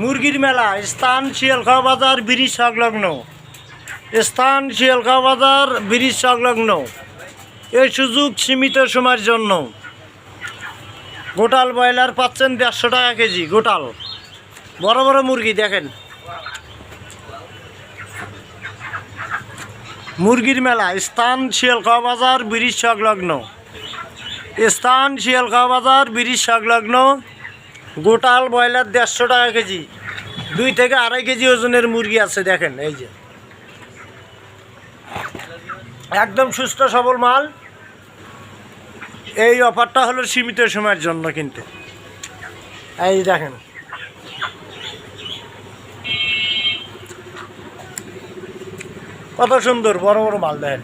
মুরগির মেলা, স্থান শিয়ালখাওয়া বাজার, ব্রিজ সংলগ্ন। স্থান শিয়ালখাওয়া বাজার, ব্রিজ সংলগ্ন। এই সুযোগ সীমিত সময়ের জন্য। গোটাল ব্রয়লার পাচ্ছেন দেড়শো টাকা কেজি, গোটাল। বড় বড় মুরগি, দেখেন। মুরগির মেলা, স্থান শিয়ালখাওয়া বাজার, ব্রিজ সংলগ্ন। স্থান শিয়ালখাওয়া বাজার, ব্রিজ সংলগ্ন। গোটাল ব্রয়লার দেড়শো টাকা কেজি। দুই থেকে আড়াই কেজি ওজনের মুরগি আছে, দেখেন, এই যে। একদম সুস্থ, সবল মাল। এই অফারটা হলো সীমিত সময়ের জন্য কিন্তু। এই দেখেন। কত সুন্দর, বড় বড় মাল, দেখেন।